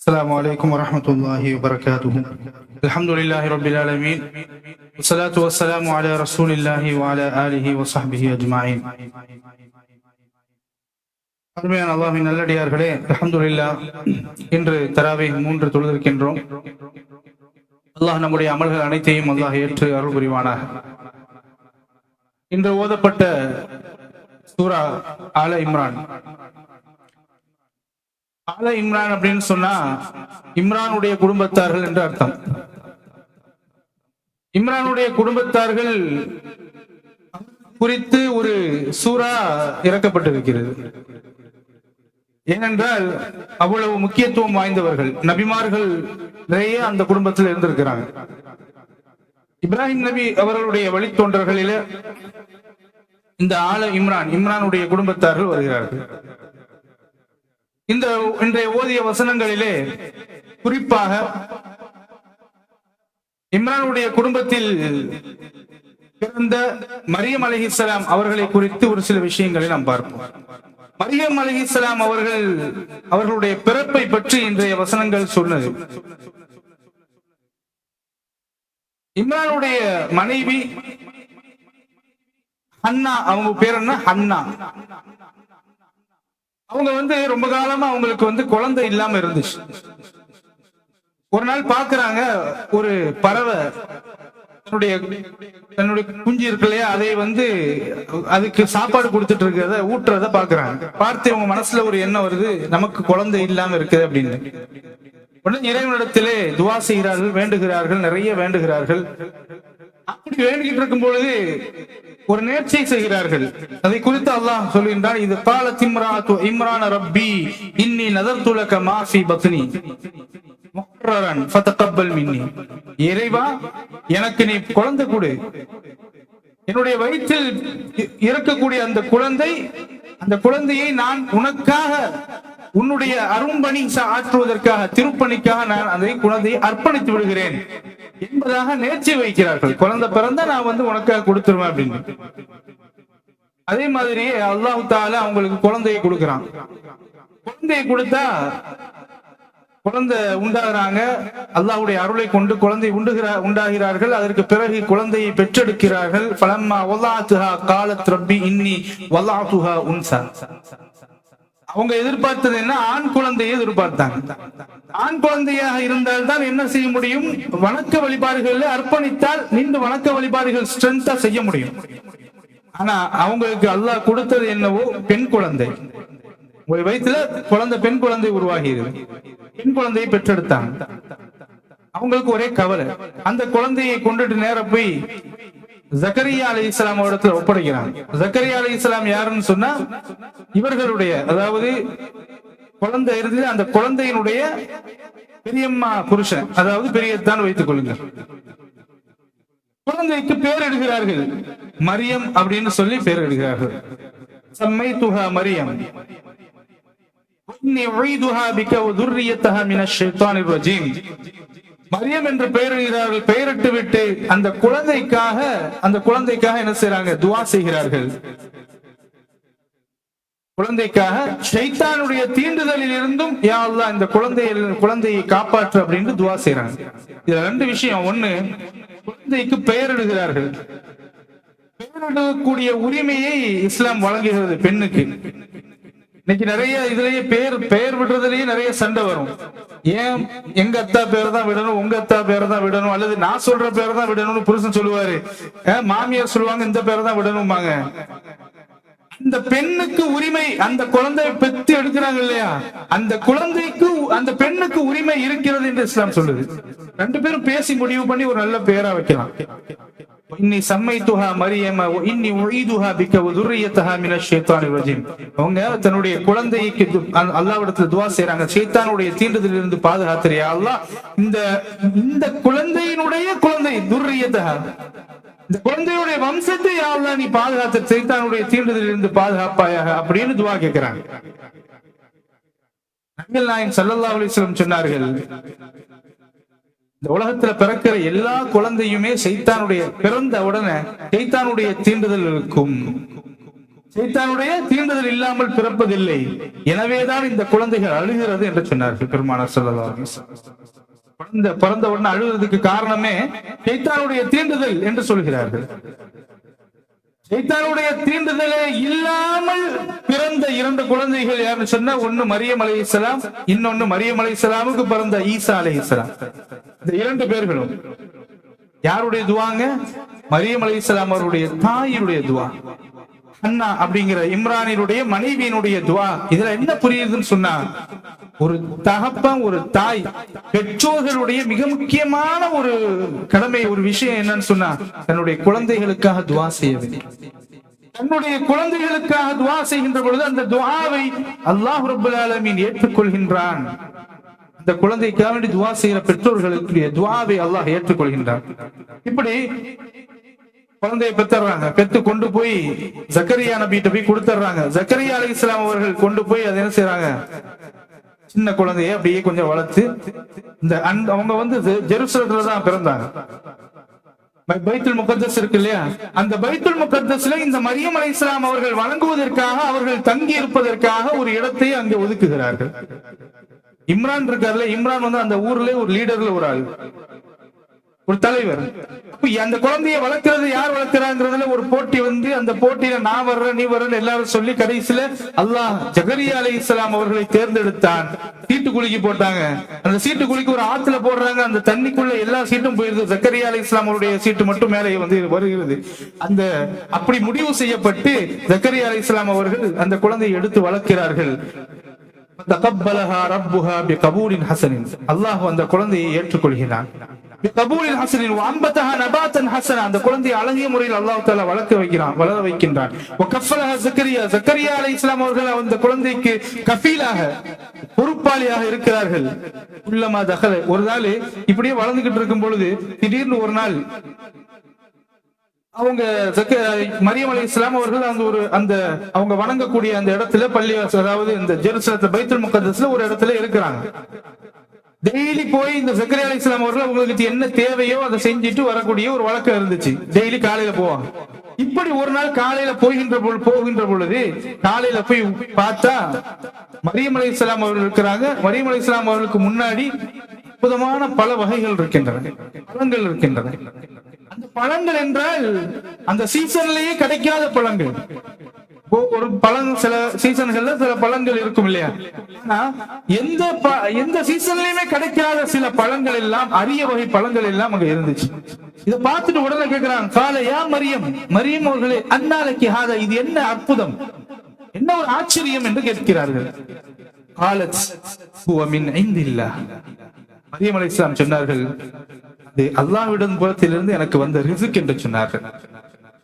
السلام عليكم ورحمة الله وبركاته الحمد لله رب العالمين والصلاة والسلام على رسول الله وعلى آله وصحبه أجمعين அருமையான அல்லாஹின் நல்லடியார்களே அல்ஹம்துலில்லா இன்று தராவை மூன்று தொழுதிருக்கின்றோம் அல்லாஹ் நம்முடைய அமல்கள் அனைத்தையும் அல்லாஹ் ஏற்று அருள் புரிவானாக இன்று ஓதப்பட்ட சூரா ஆல இம்ரான் ஆல இம்ரான் அப்படின்னு சொன்னா இம்ரானுடைய குடும்பத்தார்கள் என்று அர்த்தம். இம்ரானுடைய குடும்பத்தார்கள் குறித்து ஒரு சூறா இறக்கப்பட்டிருக்கிறது. ஏனென்றால் அவ்வளவு முக்கியத்துவம் வாய்ந்தவர்கள் நபிமார்கள் நிறைய அந்த குடும்பத்தில் இருந்திருக்கிறாங்க. இப்ராஹிம் நபி அவர்களுடைய வழித்தொண்டர்களில இந்த ஆல இம்ரான் இம்ரானுடைய குடும்பத்தார்கள் வருகிறார்கள். இந்த இன்றைய ஓதிய வசனங்களிலே குறிப்பாக இம்ரானுடைய குடும்பத்தில் பிறந்த மரியம் அலிஹிஸ்லாம் அவர்களை குறித்து ஒரு சில விஷயங்களை நாம் பார்ப்போம். மரியம் அலிஹிஸ்லாம் அவர்கள் அவர்களுடைய பிறப்பை பற்றி இன்றைய வசனங்கள் சொன்னது. இம்ரானுடைய மனைவி அண்ணா அவங்க பேர் என்ன? அண்ணா அவங்க வந்து ரொம்ப காலமா அவங்களுக்கு வந்து குழந்தை இல்லாம இருந்துச்சு. ஒரு நாள் பாக்குறாங்க ஒரு பறவை தன்னுடைய தன்னுடைய குஞ்சு இருக்கு இல்லையா அதை வந்து அதுக்கு சாப்பாடு கொடுத்துட்டு இருக்கிறத ஊட்டுறத பாக்குறாங்க. பார்த்து அவங்க மனசுல ஒரு எண்ணம் வருது நமக்கு குழந்தை இல்லாம இருக்குது அப்படின்னு. உடனே இறைவனிடத்திலே துவா செய்கிறார்கள் வேண்டுகிறார்கள் நிறைய வேண்டுகிறார்கள். அப்படி வேண்டிக்கிட்டு இருக்கும் பொழுது ஒரு நேர்ச்சியை செய்கிறார்கள். அதை குறித்து அல்லாஹ் சொல்கின்றான் இது கால திம்ராத்து இம்ரான ரப்பி இன்னி நதர் துலக மாஃபி பத்னி. இறைவா எனக்கு நீ குழந்தை கொடு. என்னுடைய வயிற்றில் இறக்கக்கூடிய இருக்கக்கூடிய அந்த குழந்தை அந்த குழந்தையை நான் உனக்காக உன்னுடைய அரும்பணி ஆற்றுவதற்காக திருப்பணிக்காக நான் அதை குழந்தையை அர்ப்பணித்து விடுகிறேன் என்பதாக நேர்ச்சி வைக்கிறார்கள். குழந்தை பிறந்தா நான் வந்து உனக்காக கொடுத்துருவேன் அப்படின்னு. அதே மாதிரி அல்லாஹு தால அவங்களுக்கு குழந்தையை கொடுக்கிறான். குழந்தையை கொடுத்தா குழந்தை உண்டாகிறாங்க. அல்லாஹ்வுடைய அருளை கொண்டு குழந்தை உண்டுகிறா உண்டாகிறார்கள். அதற்கு பிறகு குழந்தையை பெற்றெடுக்கிறார்கள். பலம்மா ஒல்லாத்துஹா காலத் ரப்பி இன்னி வல்லாத்துஹா உன்சா. அவங்க எதிர்பார்த்தது என்ன? ஆண் குழந்தையை எதிர்பார்த்தாங்க. ஆண் குழந்தையாக இருந்தால் தான் என்ன செய்ய முடியும்? வணக்க வழிபாடுகள் அர்ப்பணித்தால் நின்று வணக்க வழிபாடுகள் ஸ்ட்ரென்த்தா செய்ய முடியும். ஆனா அவங்களுக்கு அல்லாஹ் கொடுத்தது என்னவோ? பெண் குழந்தை. ஒரு வயித்துல குழந்தை பெண் குழந்தை உருவாகியது. பெண் குழந்தையை பெற்றெடுத்தாங்க. அவங்களுக்கு ஒரே கவலை. அந்த குழந்தையை கொண்டுட்டு நேர போய் ஜக்கரியா அலி இஸ்லாம் இடத்துல ஒப்படைக்கிறாங்க ஜக்கரியா அலி இஸ்லாம் யாருன்னு சொன்னா இவர்களுடைய அதாவது குழந்தை இருந்து அந்த குழந்தையினுடைய பெரியம்மா புருஷன். அதாவது பெரியதான் வைத்துக் கொள்ளுங்க குழந்தைக்கு பேர் இடுகிறார்கள். மரியம் அப்படின்னு சொல்லி பேர் இடுகிறார்கள். சம்மை துஹா மரியம். இன்னி உய்துஹா பிக்க வதுர்ரியத்தஹா மின ஷைத்தானிர் ரஜீம். மரியம் என்று பெயரிடுகிறார்கள் பெயரிட்டு விட்டு அந்த குழந்தைக்காக அந்த குழந்தைக்காக என்ன செய்யறாங்க துவா செய்கிறார்கள். குழந்தைக்காக ஷைத்தானுடைய தீண்டுதலில் இருந்தும் யா அல்லா இந்த குழந்தையை குழந்தையை காப்பாற்று அப்படின்னு துவா செய்யறாங்க இதுல ரெண்டு விஷயம். ஒண்ணு குழந்தைக்கு பெயரிடுகிறார்கள் பெயரிடக்கூடிய உரிமையை இஸ்லாம் வழங்குகிறது பெண்ணுக்கு. இன்னைக்கு நிறைய இதுலயே பேர் பெயர் விடுறதுலயே நிறைய சண்டை வரும். ஏன் எங்க அத்தா பேர் தான் விடணும் உங்க அத்தா பேரை தான் விடணும் அல்லது நான் சொல்ற பேரை தான் விடணும்னு புருஷன் சொல்லுவாரு. மாமியார் சொல்லுவாங்க இந்த பேரை தான் விடணும்பாங்க. அந்த பெண்ணுக்கு உரிமை அந்த குழந்தையை பெத்து எடுக்கிறாங்க இல்லையா? அந்த குழந்தைக்கு அந்த பெண்ணுக்கு உரிமை இருக்கிறது என்று இஸ்லாம் சொல்லுது. ரெண்டு பேரும் பேசி முடிவு பண்ணி ஒரு நல்ல பேரா வைக்கலாம். இன்னி சம்மைத்துஹா மரியம இன்னி உஈதுஹா பிக்க உதுரியத்தஹா மின ஷைத்தானிர் ரஜீம் அவங்க தன்னுடைய குழந்தைக்கு அல்லாவிடத்துல துவா செய்றாங்க. சேத்தானுடைய தீண்டுதலில் இருந்து பாதுகாத்திரியா அல்லா இந்த இந்த குழந்தையினுடைய குழந்தை துர்ரியத்தஹா இந்த குழந்தையுடைய வம்சத்தை யா நீ பாதுகாத்த சைத்தானுடைய தீண்டுதலில் இருந்து பாதுகாப்பாயாக அப்படின்னு துவா கேட்கிறாங்க. நபிகள் நாயகம் ஸல்லல்லாஹு சொன்னார்கள் இந்த உலகத்துல பிறக்கிற எல்லா குழந்தையுமே சைத்தானுடைய பிறந்த உடனே சைத்தானுடைய தீண்டுதல் இருக்கும். சைத்தானுடைய தீண்டுதல் இல்லாமல் பிறப்பதில்லை. எனவேதான் இந்த குழந்தைகள் அழுகிறது என்று சொன்னார்கள் பெருமானார் சொல்லலாம் அலைஹி குழந்தை பிறந்த உடனே அழுகிறதுக்கு காரணமே சைத்தானுடைய தீண்டுதல் என்று சொல்கிறார்கள். சைத்தானுடைய தீண்டுதலே இல்லாமல் பிறந்த இரண்டு குழந்தைகள் யாருன்னு சொன்னா ஒன்னு மரியம் அலைஹிஸ்ஸலாம் இன்னொன்னு மரியம் அலைஹிஸ்ஸலாமுக்கு பிறந்த ஈசா அலைஹிஸ்ஸலாம் இந்த இரண்டு பேர்களும் யாருடைய துவாங்க? மரியம் அலைஹிஸ்ஸலாம் அவருடைய தாயினுடைய துவா. அண்ணா அப்படிங்கிற இம்ரானினுடைய மனைவியினுடைய துவா. இதுல என்ன புரியுதுன்னு சொன்னா ஒரு தகப்பன் ஒரு தாய் பெற்றோர்களுடைய மிக முக்கியமான ஒரு கடமை ஒரு விஷயம் என்னன்னு சொன்னா தன்னுடைய குழந்தைகளுக்காக துவா செய்ய வேண்டும். தன்னுடைய குழந்தைகளுக்காக துவா செய்கின்ற பொழுது அந்த துவாவை அல்லாஹ் ரபுல் ஆலமீன் ஏற்றுக்கொள்கின்றான். அந்த குழந்தைக்காக வேண்டி துவா செய்கிற பெற்றோர்களுடைய துவாவை அல்லாஹ் ஏற்றுக்கொள்கின்றார் இப்படி குழந்தையை பெற்றுறாங்க. பெற்று கொண்டு போய் ஜக்கரியா நபிட்ட போய் கொடுத்துறாங்க ஜக்கரியா அலி இஸ்லாம் அவர்கள் கொண்டு போய் அதை என்ன செய்யறாங்க சின்ன குழந்தைய அப்படியே கொஞ்சம் வளர்த்து இந்த அவங்க வந்து ஜெ- ஜெருசலத்துல தான் பிறந்தாங்க. பைத்துல் முகத்தஸ் இருக்கு இல்லையா? அந்த பைத்துல் முகத்தஸ்ல இந்த மரியம் அலி இஸ்லாம் அவர்கள் வழங்குவதற்காக அவர்கள் தங்கி இருப்பதற்காக ஒரு இடத்தை அங்கே ஒதுக்குகிறார்கள். இம்ரான் இருக்காருல்ல இம்ரான் வந்து அந்த ஊர்ல ஒரு லீடர்ல ஒரு ஆள். ஒரு தலைவர். அந்த குழந்தைய வளர்க்கிறது யார் வளர்க்கிறாங்கிறதுல ஒரு போட்டி வந்து அந்த போட்டியில நான் வர்றேன் நீ வர்றேன் எல்லாரும் சொல்லி கடைசியில அல்லாஹ் ஜகரியா அலி இஸ்லாம் அவர்களை தேர்ந்தெடுத்தான். சீட்டு குலுக்கி போட்டாங்க. அந்த சீட்டு குலுக்கி ஒரு ஆத்துல போடுறாங்க. அந்த தண்ணிக்குள்ள எல்லா சீட்டும் போயிருது ஜக்கரியா அலி இஸ்லாம் அவருடைய சீட்டு மட்டும் மேலே வந்து வருகிறது. அந்த அப்படி முடிவு செய்யப்பட்டு ஜக்கரியா அலி இஸ்லாம் அவர்கள் அந்த குழந்தையை எடுத்து வளர்க்கிறார்கள். அல்லாஹ் அந்த குழந்தையை ஏற்றுக்கொள்கிறான். பிகபூலின் ஹசனின் வாம்பத்தஹா நபாத்தன் ஹசனா. அந்த குழந்தையை அழகிய முறையில் அல்லாஹ் தாலா வளர்க்க வைக்கிறான் வளர வைக்கின்றான். கஃபலஹா ஜக்கரியா. ஜக்கரியா இஸ்லாம் அவர்கள் அந்த குழந்தைக்கு கஃபீலாக பொறுப்பாளியாக இருக்கிறார்கள். உள்ளமா தகல. ஒரு நாள் இப்படியே வளர்ந்துகிட்டு இருக்கும் பொழுது திடீர்னு ஒரு நாள் அவங்க மரியமலை இஸ்லாம் அவர்கள் அந்த ஒரு அந்த அவங்க வணங்கக்கூடிய அந்த இடத்துல பள்ளி அதாவது இந்த ஜெருசலத்துல பைத்துல் முகத்தஸ்ல ஒரு இடத்துல இருக்கிறாங்க. டெய்லி போய் இந்த ஜக்கரியா அலி இஸ்லாம் அவர்கள் அவங்களுக்கு என்ன தேவையோ அதை செஞ்சுட்டு வரக்கூடிய ஒரு வழக்கம் இருந்துச்சு. டெய்லி காலையில போவாங்க. இப்படி ஒரு நாள் காலையில போகின்ற பொழுது போகின்ற பொழுது காலையில போய் பார்த்தா மரியம் அலி இஸ்லாம் அவர்கள் இருக்கிறாங்க. மரியம் அலி இஸ்லாம் அவர்களுக்கு முன்னாடி அற்புதமான பல வகைகள் இருக்கின்றன. பழங்கள் இருக்கின்றன. பழங்கள் என்றால் அந்த சீசன்லயே கிடைக்காத பழங்கள். ஒரு பழம் சில சீசன்கள்ல சில பழங்கள் இருக்கும் இல்லையா? எந்த எந்த சீசன்லயுமே கிடைக்காத சில பழங்கள் எல்லாம் அரிய வகை பழங்கள் எல்லாம் அங்க இருந்துச்சு. இத பார்த்துட்டு உடனே கேட்கிறான் காலையா மரியம் மரியம் அவர்களே அன்னாலைக்கு ஹாதா இது என்ன அற்புதம்? என்ன ஒரு ஆச்சரியம் என்று கேட்கிறார்கள். காலத் ஐந்து இல்ல ஐந்தில்லாஹ் மரியம் அலைஹிஸ்ஸலாம் சொன்னார்கள் அது அல்லாஹ்விடம் புறத்திலிருந்து எனக்கு வந்த ரிசுக் என்று சொன்னார்கள்.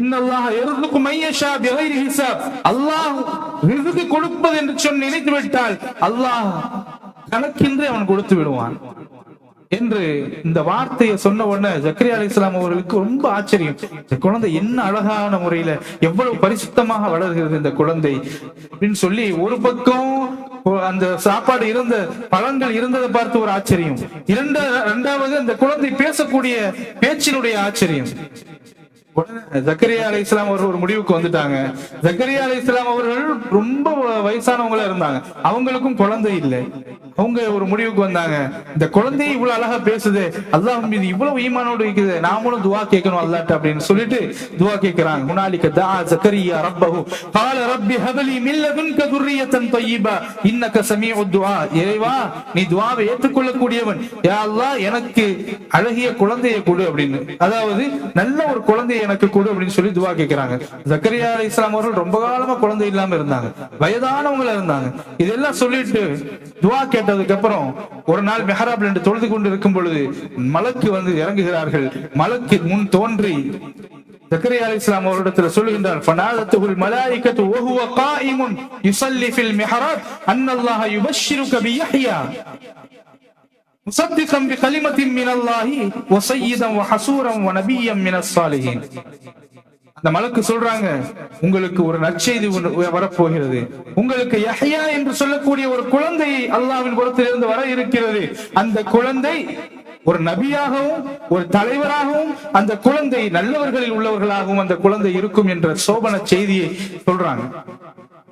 இன்னல்லாஹ யர்zuqu man பிகைரி ஹிசாப். அல்லாஹ் ரிசுக் கொடுப்பது என்று சொன்ன நினைத்து விட்டால் அல்லாஹ் கணக்கின்றி அவன் கொடுத்து விடுவான். என்று இந்த வார்த்தையை சொன்ன உடனே ஜக்கரி அலி இஸ்லாம் அவர்களுக்கு ரொம்ப ஆச்சரியம். இந்த குழந்தை என்ன அழகான முறையில எவ்வளவு பரிசுத்தமாக வளர்கிறது இந்த குழந்தை அப்படின்னு சொல்லி ஒரு பக்கம் அந்த சாப்பாடு இருந்த பழங்கள் இருந்ததை பார்த்து ஒரு ஆச்சரியம். இரண்டு இரண்டாவது அந்த குழந்தை பேசக்கூடிய பேச்சினுடைய ஆச்சரியம். ஜக்கரியா அலி இஸ்லாம் அவர்கள் ஒரு முடிவுக்கு வந்துட்டாங்க. ஜக்கரியா அலி இஸ்லாம் அவர்கள் ரொம்ப வயசானவங்களா இருந்தாங்க. அவங்களுக்கும் குழந்தை இல்லை. அவங்க ஒரு முடிவுக்கு வந்தாங்க. இந்த குழந்தை இவ்வளவு அழகா பேசுது அல்லாஹ் மீது இவ்வளவு ஈமானோடு இருக்குது நாமளும் துவா கேட்கணும் அல்லாட்ட அப்படின்னு சொல்லிட்டு துவா கேட்கிறாங்க. முனாலிக்க தா ஜக்கரியா ரப்பஹு. கால ரப்பி ஹபலி மில்லதுன்க துர்ரியத்தன் தய்யிபா. இன்னக சமீஉ துஆ. இறைவா நீ துவாவை ஏற்றுக்கொள்ளக்கூடியவன். யா அல்லா எனக்கு அழகிய குழந்தையை கொடு அப்படின்னு. அதாவது நல்ல ஒரு குழந்தையை எனக்கு கொடு அப்படின்னு சொல்லி துவா கேட்கிறாங்க. ஜக்கரியா அலி இஸ்லாம் அவர்கள் ரொம்ப காலமா குழந்தை இல்லாம இருந்தாங்க. வயதானவங்களா இருந்தாங்க. இதெல்லாம் சொல்லிட்டு துவா கேட்ட போட்டதுக்கு அப்புறம் ஒரு நாள் மெஹராப் என்று தொழுது கொண்டு இருக்கும் பொழுது மலக்கு வந்து இறங்குகிறார்கள். மலக்கு முன் தோன்றி ஜக்கரியா அலி இஸ்லாம் அவரிடத்தில் சொல்லுகின்றார் ஃபனாதத்துல் மலாயிகத்து வஹுவ காயிமுன் யுஸல்லி ஃபில் மிஹராப் அன்னல்லாஹ யுபஷ்ஷிருக பியஹ்யா முசத்திகம் பிகலிமத்தின் மினல்லாஹி வசையிதம் வஹசூரம் வநபியம் மினஸ் சாலிஹீன். அந்த மலக்கு சொல்றாங்க உங்களுக்கு ஒரு நற்செய்தி ஒன்று வரப்போகிறது. உங்களுக்கு யஹ்யா என்று சொல்லக்கூடிய ஒரு குழந்தை அல்லாவின் புறத்திலிருந்து வர இருக்கிறது. அந்த குழந்தை ஒரு நபியாகவும் ஒரு தலைவராகவும் அந்த குழந்தை நல்லவர்களில் உள்ளவர்களாகவும் அந்த குழந்தை இருக்கும் என்ற சோபன செய்தியை சொல்றாங்க.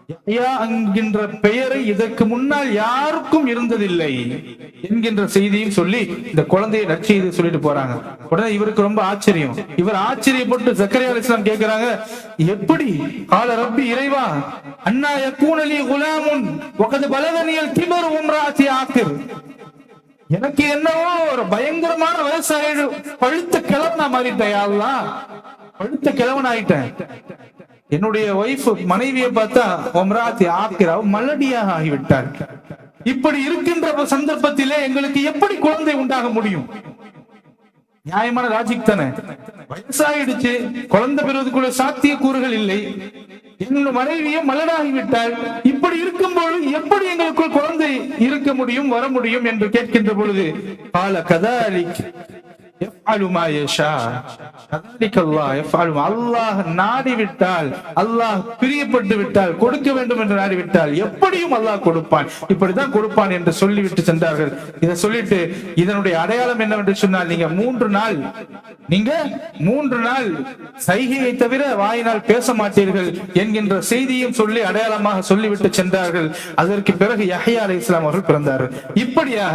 யஹ்யா என்கின்ற பெயரை இதற்கு முன்னால் யாருக்கும் இருந்ததில்லை என்கின்ற செய்தியும் சொல்லி இந்த குழந்தையை நற்செய்தி சொல்லிட்டு போறாங்க. உடனே இவருக்கு ரொம்ப ஆச்சரியம். இவர் ஆச்சரியப்பட்டு சக்கரை அலி இஸ்லாம் கேக்குறாங்க எப்படி? கால ரப்பி இறைவா அண்ணா யக்கூனலி குலாமுன் வகது பலகனியல் திமர் உம்ராசி ஆக்கிர் எனக்கு என்னவோ ஒரு பயங்கரமான விவசாய பழுத்த கிழவனா மாறிட்டேன் யாருலாம் பழுத்த கிழவன் ஆயிட்டேன் என்னுடைய ஒய்ஃப் மனைவியை பார்த்தா ஒம்ராத்தி ஆக்கிராவ் மலடியாக ஆகிவிட்டார். இப்படி இருக்கின்ற சந்தர்ப்பத்திலே எங்களுக்கு எப்படி குழந்தை உண்டாக முடியும்? நியாயமான ராஜிக் தானே. வயசாயிடுச்சு குழந்தை பெறுவதற்குள்ள சாத்திய கூறுகள் இல்லை. என்னோட மனைவியை மலடாகிவிட்டால் இப்படி இருக்கும் இருக்கும்போது எப்படி எங்களுக்குள் குழந்தை இருக்க முடியும் வர முடியும் என்று கேட்கின்ற பொழுது பால கதாரிக் அலுமாயேஷா அல்லாஹ் நாடிவிட்டால் அல்லாஹ் பிரியப்பட்டு விட்டால் கொடுக்க வேண்டும் என்று நாடிவிட்டால் எப்படியும் அல்லாஹ் கொடுப்பான். இப்படிதான் கொடுப்பான் என்று சொல்லிவிட்டு சென்றார்கள். இதை சொல்லிட்டு இதனுடைய அடையாளம் என்னவென்று சொன்னால் நீங்க மூன்று நாள் நீங்க மூன்று நாள் சைகையை தவிர வாயினால் பேச மாட்டீர்கள் என்கின்ற செய்தியும் சொல்லி அடையாளமாக சொல்லிவிட்டு சென்றார்கள். அதற்கு பிறகு யஹ்யா அலி இஸ்லாம் அவர்கள் பிறந்தார்கள். இப்படியாக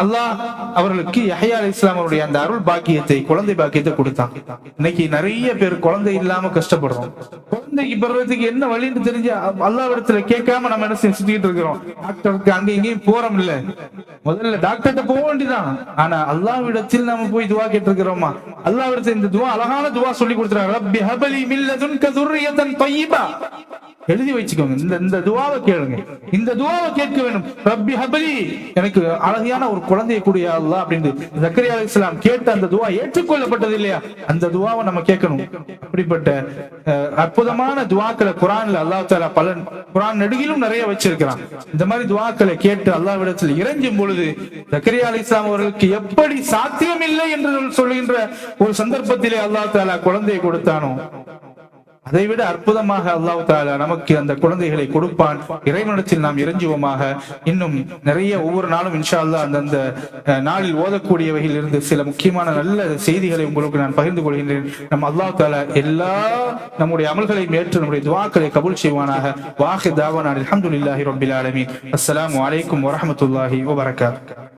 அல்லாஹ் அவர்களுக்கு யஹயா அலி இஸ்லாம் அவருடைய அந்த அருள் பாக்கியத்தை குழந்தை பாக்கியத்தை கொடுத்தான். இன்னைக்கு நிறைய பேர் குழந்தை இல்லாம கஷ்டப்படுறோம். குழந்தைக்கு பெறுறதுக்கு என்ன வழின்னு தெரிஞ்சு அல்லாவிடத்துல கேட்காம நம்ம என்ன செஞ்சு சுத்திட்டு இருக்கிறோம். டாக்டருக்கு அங்க இங்கேயும் போறோம் இல்ல முதல்ல டாக்டர்கிட்ட போக வேண்டியதான் ஆனா அல்லாவிடத்தில் நாம போய் துவா கேட்டிருக்கிறோமா? அல்லாவிடத்தில் இந்த துவா அழகான துவா சொல்லி கொடுத்துறாங்க. ரப்பி ஹபலி மில்லதுன்க துர்ரியத்தன் எழுதி வச்சுக்கோங்க. இந்த இந்த துவாவை கேளுங்க. இந்த துவாவை கேட்க வேண்டும் ரப்பி ஹபலி எனக்கு அழகியான ஒரு குழந்தையை கூடிய அல்லாஹ் அப்படின்னு ஜக்கரியா இஸ்லாம் கேட்ட அந்த துவா ஏற்றுக்கொள்ளப்பட்டது இல்லையா? அந்த துவாவை நம்ம கேட்கணும். அப்படிப்பட்ட அற்புதமான துவாக்களை குரான்ல அல்லாஹ் தாலா பல குரான் நெடுகிலும் நிறைய வச்சிருக்கிறான். இந்த மாதிரி துவாக்களை கேட்டு அல்லாஹ்விடத்தில் இறைஞ்சும் பொழுது ஜக்கரியா இஸ்லாம் அவர்களுக்கு எப்படி சாத்தியம் இல்லை என்று சொல்லுகின்ற ஒரு சந்தர்ப்பத்திலே அல்லாஹ் தாலா குழந்தையை கொடுத்தானோ அதை விட அற்புதமாக அல்லாஹ் தாலா நமக்கு அந்த குழந்தைகளை கொடுப்பான். இறைவனத்தில் நாம் இறைஞ்சுவோமாக இன்னும் நிறைய ஒவ்வொரு நாளும் இன்ஷா அல்லாஹ் அந்தந்த அஹ், நாளில் ஓதக்கூடியவையில் இருந்து சில முக்கியமான நல்ல செய்திகளை உங்களுக்கு நான் பகிர்ந்து கொள்கின்றேன். நம் அல்லாஹ் தாலா எல்லா நம்முடைய அமல்களையும் ஏற்று நம்முடைய துவாக்களை கபுல் செய்வானாக. வாஹி தாவான் அல்ஹம்துலில்லாஹி ரப்பில் ஆலமீன். அஸ்லாம் அலைக்கும் வரமத்துல்லாஹி வபரகாத்துஹு